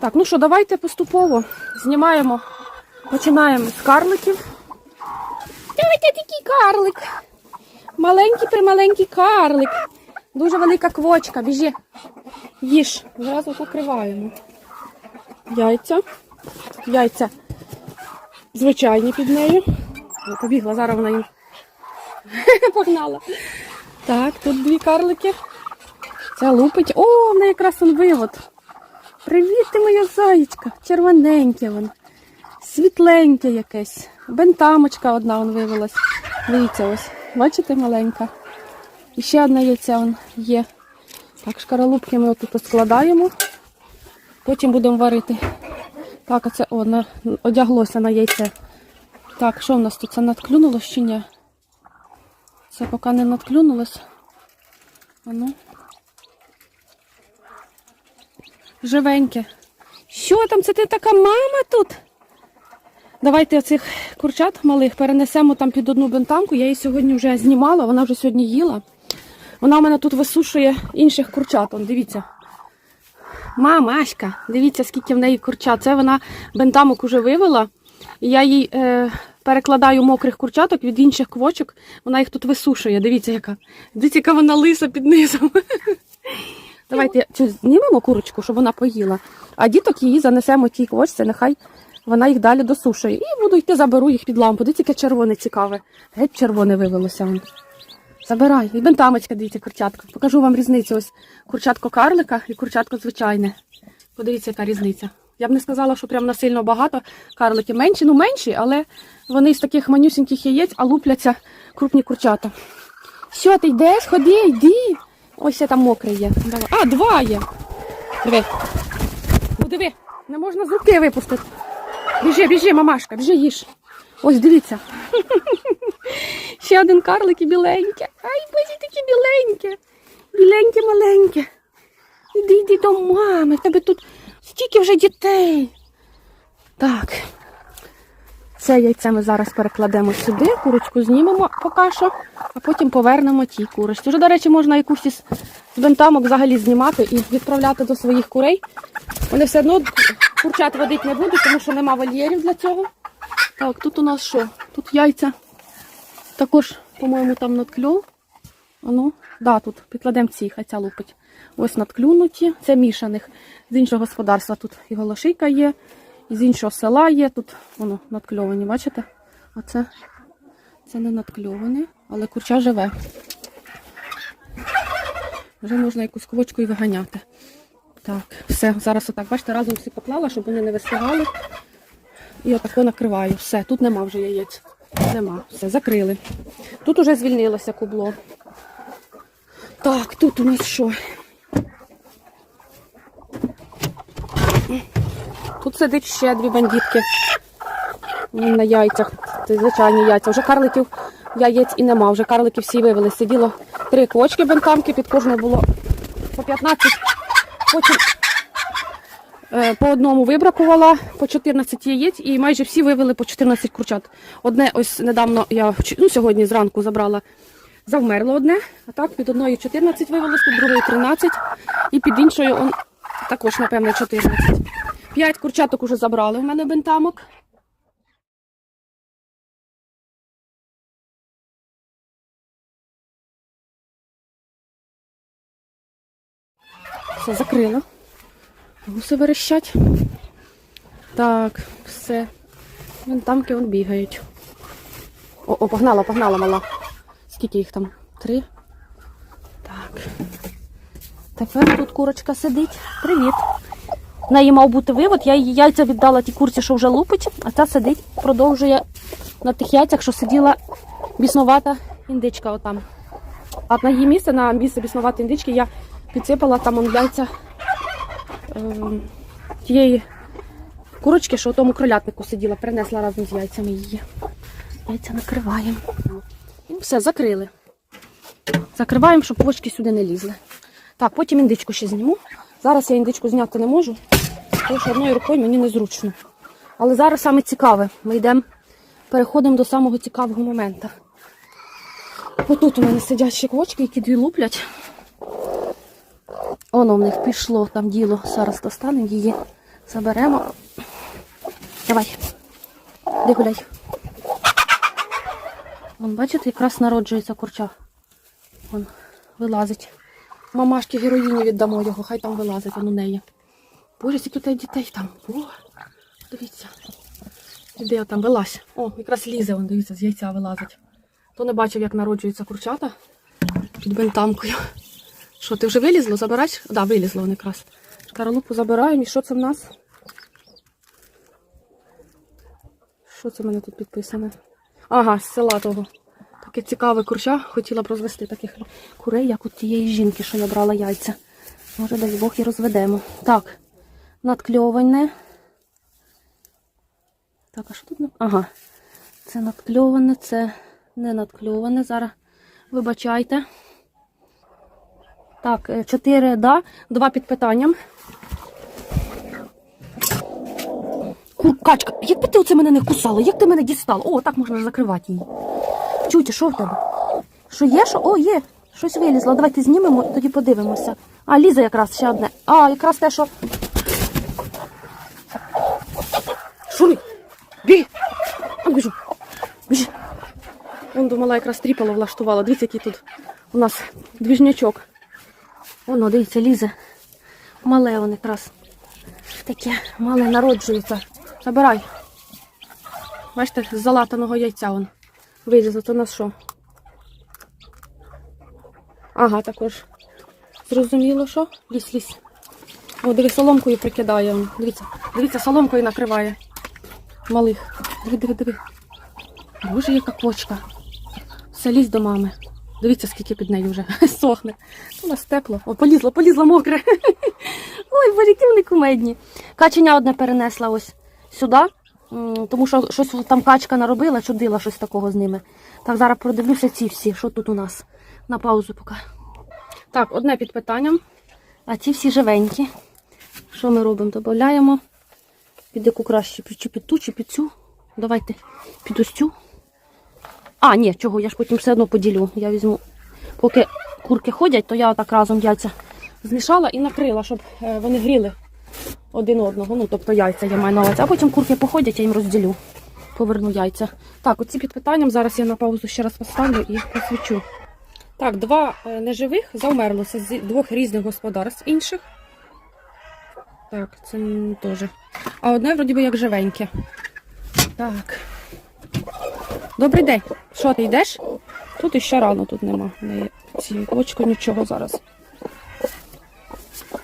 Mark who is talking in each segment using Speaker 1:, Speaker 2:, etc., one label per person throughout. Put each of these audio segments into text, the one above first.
Speaker 1: Так, ну що, давайте поступово знімаємо. Починаємо з карликів. Давайте такий карлик. Маленький прималенький карлик. Дуже велика квочка. Біжи. Їж. Зразу покриваємо. Яйця. Яйця звичайні під нею. Побігла, зараз вона їм погнала. Так, тут дві карлики. Ця лупить. О, в якраз он вивод. Привіт, ти моя заєчка. Червоненьке воно. Світленьке якесь. Бентамочка одна он вивелась. Дивіться ось. Бачите, маленька. І ще одне яйце он є. Так, шкаралупки ми отут складаємо. Потім будемо варити. Так, оце о, на, одяглося на яйце. Так, що в нас тут? Це надклюнулось чи ні? Це поки не надклюнулось. А ну. Живеньке. Що там? Це ти така мама тут? Давайте оцих курчат малих перенесемо там під одну бентамку. Я її сьогодні вже знімала, вона вже сьогодні їла. Вона в мене тут висушує інших курчат. Он, дивіться. Мама, Аська, дивіться, скільки в неї курчат. Це вона бентамок уже вивела. І я їй е, перекладаю мокрих курчаток від інших квочок. Вона їх тут висушує. Дивіться, яка. Дивіться, яка вона лиса під низом. Давайте цю знімемо курочку, щоб вона поїла. А діток її занесемо тій квочці, нехай вона їх далі досушує. І буду йти, заберу їх під лампу. Дивіться, яке червоне цікаве. Геть червоне вивелося. Забирай. І бентамочка, дивіться, курчатка. Покажу вам різницю. Ось курчатко карлика і курчатко звичайне. Подивіться, яка різниця. Я б не сказала, що прям насильно багато. Карлики менші, ну менші, але вони з таких манюсіньких яєць, а лупляться крупні курчата. Що ти йдеш? Ходи, йди. Ось ще там мокрий є. Давай. А, два є. Диви. Ну диви, не можна з руки випустити. Біжи, біжи, мамашка, біжи їж. Ось дивіться. Ще один карлик і біленьке. Ай, боже, таке біленьке. Біленьке маленьке. Іди, йди до мами. В тебе тут стільки вже дітей. Так. Це яйце ми зараз перекладемо сюди, курочку знімемо поки що, а потім повернемо тій курочці. Вже, до речі, можна якусь із бентамок взагалі знімати і відправляти до своїх курей. Вони все одно курчат водити не будуть, тому що нема вольєрів для цього. Так, тут у нас що? Тут яйця. Також, по-моєму, там надкльов. Ану, да, тут підкладемо ці, хай ця лупить. Ось надклюнуті. Це мішаних. З іншого господарства тут і голошийка є, і з іншого села є. Тут воно надкльовані, бачите? А це, це не надкльоване, але курча живе. Вже можна якусь квочку і виганяти. Так, все, зараз отак, бачите, разом всі поклала, щоб вони не вистигали. І отако накриваю. Все, тут нема вже яєць. Нема. Все, закрили. Тут уже звільнилося кубло. Так, тут у нас що? Тут сидить ще дві бандитки на яйцях. Це звичайні яйця. Вже карликів яєць і нема. Вже карликів всі вивели. Сиділо три квочки бентамки, під кожною було по 15. Потім е, по одному вибракувала по 14 яєць і майже всі вивели по 14 курчат. Одне ось недавно я ну, сьогодні зранку забрала. Завмерло одне, а так під одною 14 вивелось, під другою 13 і під іншою он, також, напевно, 14. П'ять курчаток уже забрали в мене бентамок. Все, закрила. Гуси верещать. Так, все. Бентамки вон бігають. О, о, погнала, погнала мала. Скільки їх там? Три. Так. Тепер тут курочка сидить. Привіт. В неї мав бути вивод, я її яйця віддала тій курці, що вже лупить, а ця сидить, продовжує на тих яйцях, що сиділа біснувата індичка отам. А на її місце, на місце біснуватої індички, я підсипала там яйця ем, тієї курочки, що у тому кролятнику сиділа, принесла разом з яйцями її. Яйця накриваємо. Все, закрили. Закриваємо, щоб почки сюди не лізли. Так, потім індичку ще зніму. Зараз я індичку зняти не можу, тому що одною рукою мені незручно. Але зараз саме цікаве. Ми йдемо, переходимо до самого цікавого моменту. Отут у мене сидять ще квочки, які дві луплять. Воно в них пішло там діло. Зараз достанемо її, заберемо. Давай. Де гуляй. Вон, бачите, якраз народжується курча. Вон, вилазить. Мамашки героїні віддамо його, хай там вилазить, он у неї. Боже, скільки тебе дітей там. О, дивіться. Іде там вилазь. О, якраз лізе, он, дивіться, з яйця вилазить. Хто не бачив, як народжуються курчата під бентамкою. Що, ти вже вилізло? Забираєш? Так, да, вилізло вони якраз. Шкаралупу забираємо. І що це в нас? Що це в мене тут підписане? Ага, з села того. Таке цікаве курча. Хотіла б розвести таких курей, як у тієї жінки, що я брала яйця. Може, дай Бог і розведемо. Так, надкльоване. Так, а що тут? Ага. Це надкльоване, це не надкльоване. Зараз вибачайте. Так, е, чотири да, два під питанням. Куркачка, якби ти оце мене не кусала, як ти мене дістала? О, так можна закривати її. Чуті, що в тебе? Що є? Що? О, є. Щось вилізло. Давайте знімемо, тоді подивимося. А, лізе якраз ще одне. А, якраз те, що. Шури! Біг! А, біжу. Біжи. Думала, якраз тріпало влаштувала. Дивіться, який тут у нас двіжнячок. Воно, дивіться, лізе. Мале воно якраз. Таке мале народжується. Забирай. Бачите, з залатаного яйця вон. Вилізло, то у нас що? Ага, також. Зрозуміло, що? Лізь, лізь. О, диви, соломкою прикидає. он. Дивіться, дивіться, соломкою накриває. Малих. Диви, диви, диви. Боже, яка кочка. Все, лізь до мами. Дивіться, скільки під нею вже сохне. У нас тепло. О, полізло, полізло мокре. Ой, які вони кумедні. Каченя одне перенесла ось сюди, тому що щось там качка наробила, чудила щось такого з ними. Так, зараз продивлюся ці всі, що тут у нас. На паузу поки. Так, одне під питанням. А ці всі живенькі. Що ми робимо? Додаємо. Під яку краще? Чи під ту, чи під цю? Давайте під ось цю. А, ні, чого, я ж потім все одно поділю. Я візьму, поки курки ходять, то я так разом яйця змішала і накрила, щоб е, вони гріли один одного. Ну, тобто яйця я маю на увазі. А потім курки походять, я їм розділю. Поверну яйця. Так, оці під питанням зараз я на паузу ще раз поставлю і посвічу. Так, два е, неживих завмерло. Це з двох різних господарств інших. Так, це теж. А одне, вроді би, як живеньке. Так. Добрий день. Що ти йдеш? Тут іще рано, тут нема. Не ці очко нічого зараз.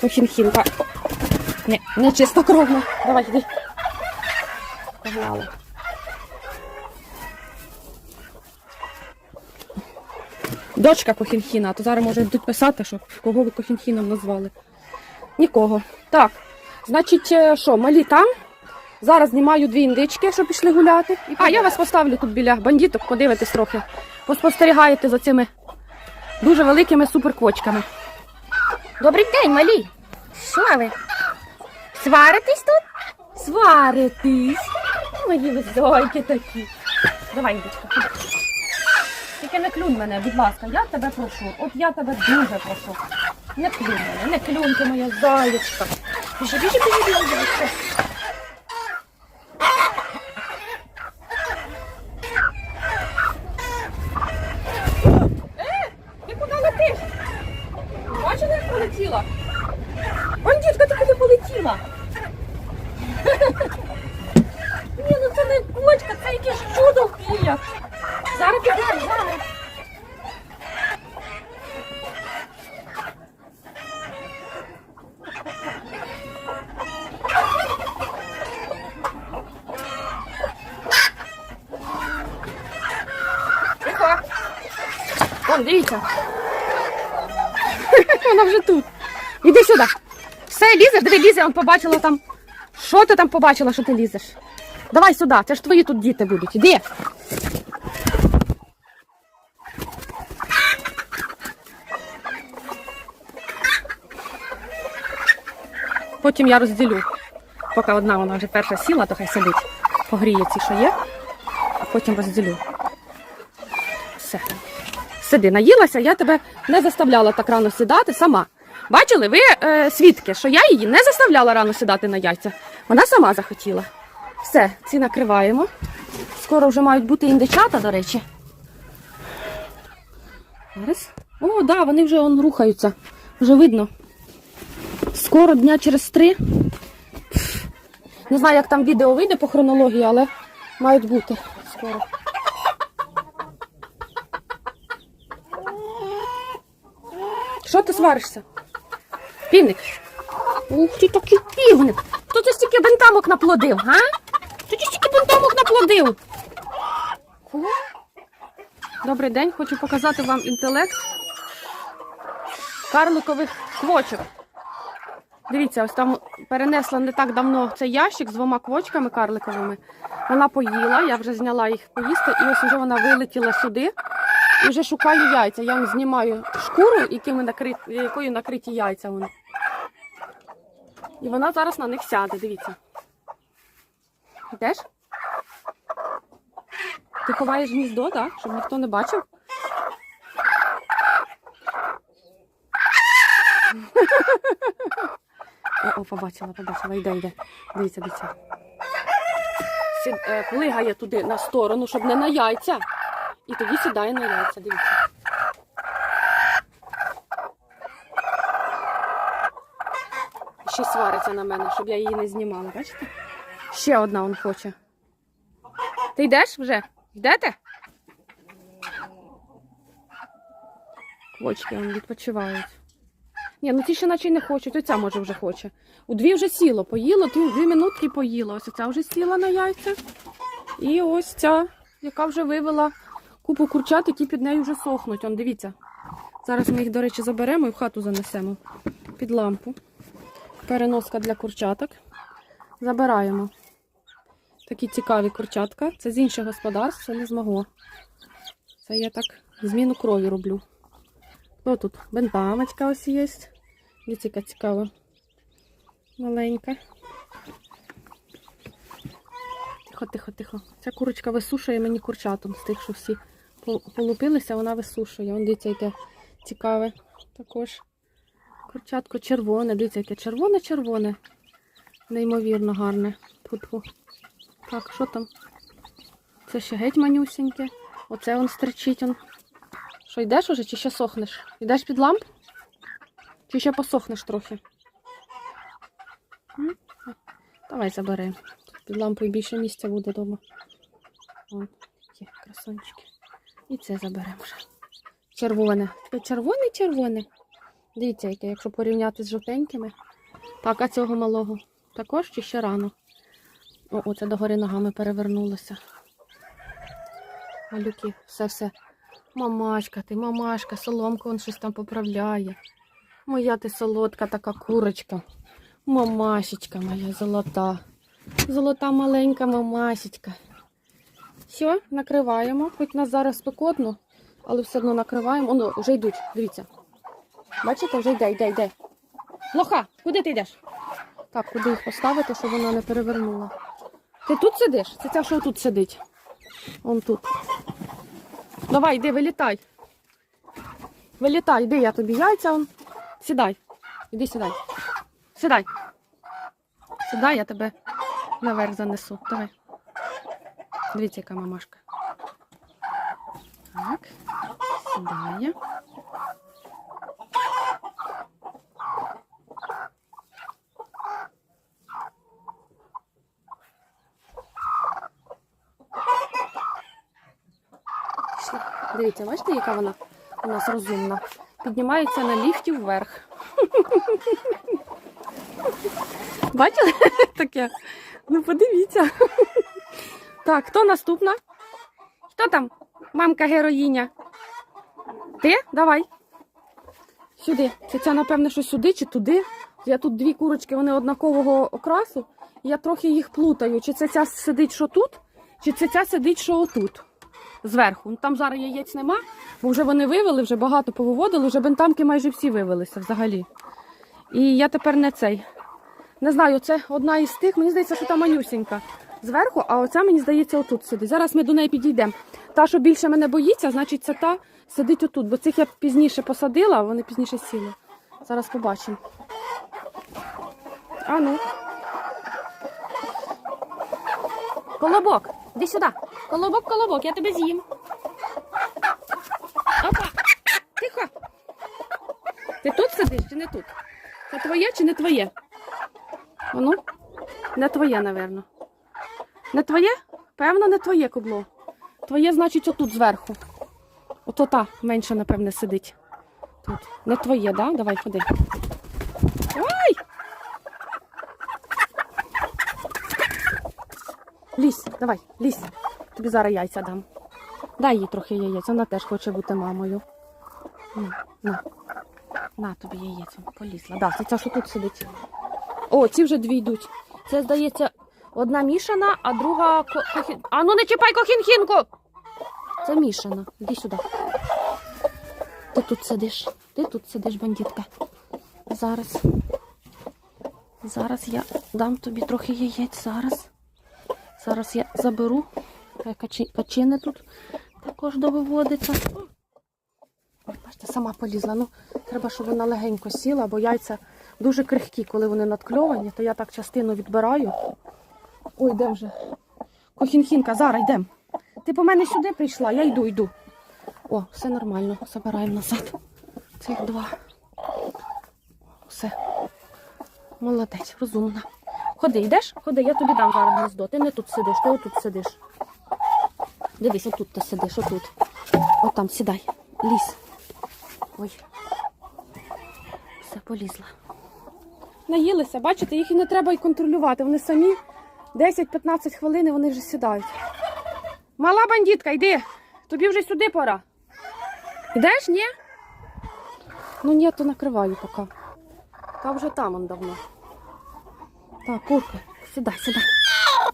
Speaker 1: Кохінхінка. Ні, не чистокровно. Давай, йди. Погнали. Дочка Кохінхіна, а то зараз може йдуть писати, що кого ви Кохінхіном назвали. Нікого. Так, значить, е, що, малі там? Зараз знімаю дві індички, що пішли гуляти. А я вас поставлю тут біля бандіток, подивитись трохи. Поспостерігаєте за цими дуже великими суперквочками. Добрий день, малі. Що ви? Сваритесь тут? Сваритись. Мої високі такі. Давай, індичка. Тільки не клюнь мене, будь ласка, я тебе прошу. От я тебе дуже прошу. Не клюнь мене, не клюнь ти моя зайчка. Біжи, біжи, біжи, біжи, біжи. Ти куди летиш? Бачила, як полетіла? Бандітка, ти куди полетіла? Ні, ну це не кочка, це якесь чудо в пілях. Зараз підемо, зараз. Тихо. Вон, дивіться. Вона вже тут. Іди сюди. Все, лізеш, диви, лізе, он побачила там. Що ти там побачила, що ти лізеш? Давай сюди, це ж твої тут діти будуть. Іди. Потім я розділю. Поки одна вона вже перша сіла, то хай сидить. Погріє ці, що є, а потім розділю. Все. Сиди, наїлася, я тебе не заставляла так рано сідати сама. Бачили, ви е, свідки, що я її не заставляла рано сідати на яйця. Вона сама захотіла. Все, ці накриваємо. Скоро вже мають бути індичата, до речі. Зараз. О, да, вони вже он рухаються. Вже видно. Скоро дня через три. Не знаю, як там відео вийде по хронології, але мають бути скоро. Що ти сваришся? Півник. Ух ти такий півник. Хто ти стільки бентамок наплодив, га? Хто ти стільки бентамок наплодив? О. Добрий день, хочу показати вам інтелект карликових квочок. Дивіться, ось там перенесла не так давно цей ящик з двома квочками карликовими. Вона поїла, я вже зняла їх поїсти, і ось вже вона вилетіла сюди і вже шукаю яйця. Я знімаю шкуру, якими накрит... якою накриті яйця вони. І вона зараз на них сяде, дивіться. Йдеш? Ти ховаєш гніздо, так? Щоб ніхто не бачив? О, побачила, побачила, йде, йде. Дивіться, дивіться. Е, плигає туди на сторону, щоб не на яйця. І тоді сідає на яйця, дивіться. Ще свариться на мене, щоб я її не знімала, бачите? Ще одна он хоче. Ти йдеш вже? Йдете? Квочки он відпочивають. Ні, ну ті ще наче й не хочуть, оця може вже хоче. У дві вже сіло, поїло, дві, минутки поїло. Ось ця вже сіла на яйця. І ось ця, яка вже вивела купу курчат, які під нею вже сохнуть. Он, дивіться. Зараз ми їх, до речі, заберемо і в хату занесемо під лампу. Переноска для курчаток. Забираємо. Такі цікаві курчатка. Це з інших господарств, це не змогло. Це я так зміну крові роблю. О, тут бентамочка ось є. Дивіться, цікава. Маленька. Тихо, тихо, тихо. Ця курочка висушує мені курчатом з тих, що всі полупилися, вона висушує. Вон дивіться, яке цікаве. Також курчатко червоне. Дивіться, яке червоне-червоне. Неймовірно гарне. Тьфу-тьфу. Так, що там? Це ще геть манюсіньке. Оце он стричить. Он. Що, йдеш уже чи ще сохнеш? Йдеш під ламп? Чи ще посохнеш трохи? М? Давай забери. Під лампою більше місця буде вдома. Вон, такі красончики. І це заберемо вже. Червоне. Червоне-червоне. Дивіться, яке, якщо порівняти з жовтенькими. Так, а цього малого також чи ще рано? О, оце догори ногами перевернулося. Малюки, все-все. Мамашка ти, мамашка, соломка он щось там поправляє. Моя ти солодка така курочка. Мамашечка моя золота. Золота маленька мамасечка. Все, накриваємо. Хоч нас зараз спекотно, але все одно накриваємо. Оно, вже йдуть, дивіться. Бачите, вже йде, йде, йде. Лоха, куди ти йдеш? Так, куди їх поставити, щоб вона не перевернула. Ти тут сидиш? Це ця, що тут сидить. Он тут. Давай, йди, вилітай. Вилітай, йди, я тобі яйця. Он. Сідай. Іди сідай. Сідай. Сідай, я тебе наверх занесу. Давай. Дивіться, яка мамашка. Так. Сідає. Дивіться, бачите, яка вона у нас розумна. Піднімається на ліфті вверх. Бачили таке? Ну подивіться. Так, хто наступна? Хто там? Мамка героїня. Ти? Давай. Сюди. Це ця, напевне, що сюди чи туди. Я тут дві курочки, вони однакового окрасу. Я трохи їх плутаю. Чи це ця сидить, що тут, чи це ця сидить, що отут. Зверху. Ну, Там зараз яєць нема, бо вже вони вивели, вже багато повиводили, вже бентамки майже всі вивелися взагалі. І я тепер не цей. Не знаю, це одна із тих, мені здається, що та манюсінька зверху, а оця, мені здається, отут сидить. Зараз ми до неї підійдемо. Та, що більше мене боїться, значить, це та сидить отут, бо цих я пізніше посадила, а вони пізніше сіли. Зараз побачимо. А ну. Колобок, іди сюди. Колобок, колобок, я тебе з'їм. Опа! Тихо. Ти тут сидиш чи не тут? Це твоє чи не твоє? Ану, не твоє, напевно. Не твоє? Певно, не твоє кубло. Твоє, значить, отут зверху. Ото та менше, напевне, сидить. Тут. Не твоє, да? Давай, ходи. Ой! Лізь, давай, лізь. Тобі зараз яйця дам. Дай їй трохи яєць, вона теж хоче бути мамою. На, на. На тобі яєць, полізла. Да, це ця, що тут сидить. О, ці вже дві йдуть. Це, здається, одна мішана, а друга ко- кохін... А ну не чіпай кохінхінку! Це мішана. Іди сюди. Ти тут сидиш. Ти тут сидиш, бандитка. Зараз. Зараз я дам тобі трохи яєць. Зараз. Зараз я заберу. Качини тут також довиводиться. Бачите, сама полізла. Ну, треба, щоб вона легенько сіла, бо яйця дуже крихкі, коли вони надкльовані, то я так частину відбираю. Ой, де вже? Кохінхінка, зараз йдемо. Ти по мене сюди прийшла, я йду, йду. О, все нормально, забираємо назад. Цих два. Все. Молодець, розумна. Ходи, йдеш? Ходи, я тобі дам зараз гніздо. Ти не тут сидиш, ти отут сидиш. Дивись, отут ти сидиш, отут. Отам, сідай. Лізь. Ой. Все, полізла. Наїлися, бачите, їх і не треба і контролювати. Вони самі 10-15 хвилин і вони вже сідають. Мала бандитка, йди. Тобі вже сюди пора. Йдеш, ні? Ну ні, то накриваю поки. Та вже там он давно. Так, курка, сідай, сідай.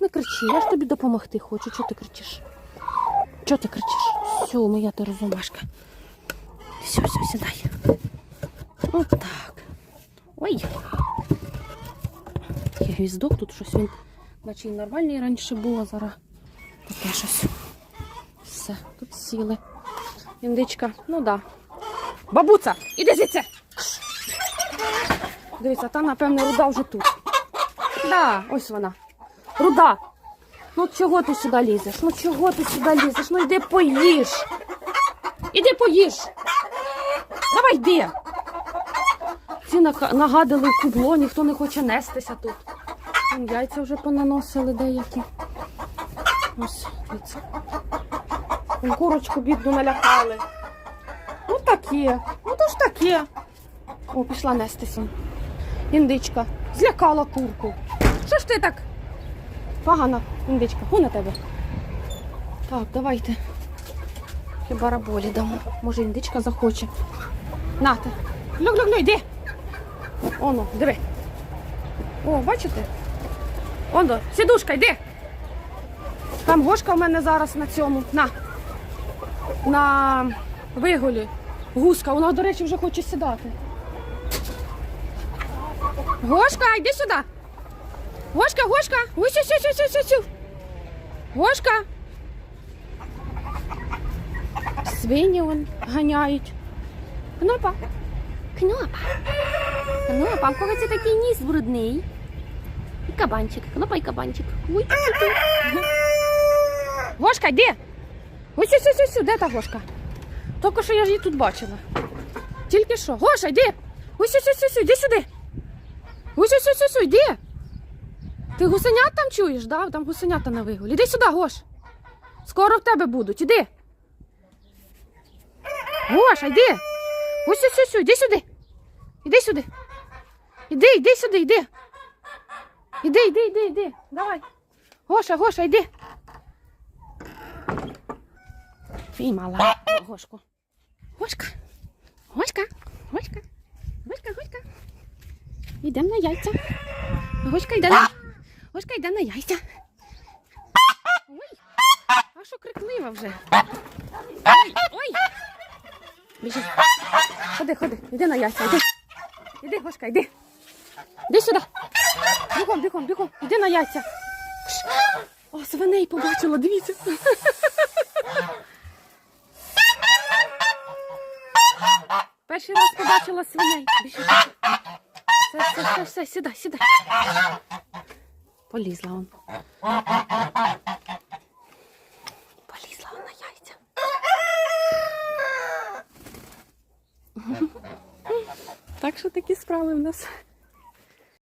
Speaker 1: Не кричи, я ж тобі допомогти хочу. Чого ти кричиш? Чого ти кричиш? Все, моя ти розумашка. Все, все, сідай. От так. Ой. Гвіздок, тут щось він, наче нормальний раніше було, зараз таке щось. Все, тут сіли. Індичка, ну да. Бабуца, іди звідси. Дивіться, та, напевне, руда вже тут. Да, ось вона. Руда. Ну чого ти сюди лізеш? Ну чого ти сюди лізеш? Ну йди поїж. Іди поїж. Давай йди. Ці в кубло, ніхто не хоче нестися тут. Яйця вже понаносили деякі. Ось, дивіться. Курочку бідну налякали. Ну таке. Ну то ж таке. О, пішла нестися. Індичка. Злякала курку. Що ж ти так? Погана індичка. Ху на тебе. Так, давайте. Хіба раболі дамо. Може індичка захоче. Нате. Люк-люк-люк, йди. Оно, диви. О, бачите? Оно, сідушка, йди. Там гошка в мене зараз на цьому. На. На виголі. Гуска, вона, до речі, вже хоче сідати. Гошка, йди сюди. Гошка, Гошка. Ось, ось, ось, ось, ось. Гошка. Свині вон ганяють. Кнопа. Кнопа. Кнопа, в кого це такий ніс брудний? Кабанчик. І кабанчик. Ой. Гошка, йди. Ось, ось, ось, ось, де та Гошка? Тільки що я ж її тут бачила. Тільки що. Гоша, йди. Ось, ось, ось, ось, йди сюди. Ось, ось, ось, ось, йди. Ти гусенят там чуєш, да? Там гусенята на вигулі. Іди сюди, Гош. Скоро в тебе будуть. Іди. Гоша, йди. Ось, ось, ось, іди сюди. Іди сюди. Іди, іди сюди, йди. Іди, іди, іди, іди. Давай. Гоша, Гоша, йди. Піймала Гошку. Гошка. Гошка. Гошка. Гошка, Гошка. Йдемо на яйця. Гошка йде на. Гошка йде на яйця. Ой. А що криклива вже? Ой, ой. Біжи. Ходи, ходи, йди на яйця, йди. Іди, Гошка, йди. Іди сюди. Бігом, бігом, бігом. Іди на яйця. О, свиней побачила, дивіться. Перший раз побачила свиней. Біжи. Все, все, все, все, сідай, сідай. Полізла он. Полізла он на яйця. Так що такі справи в нас.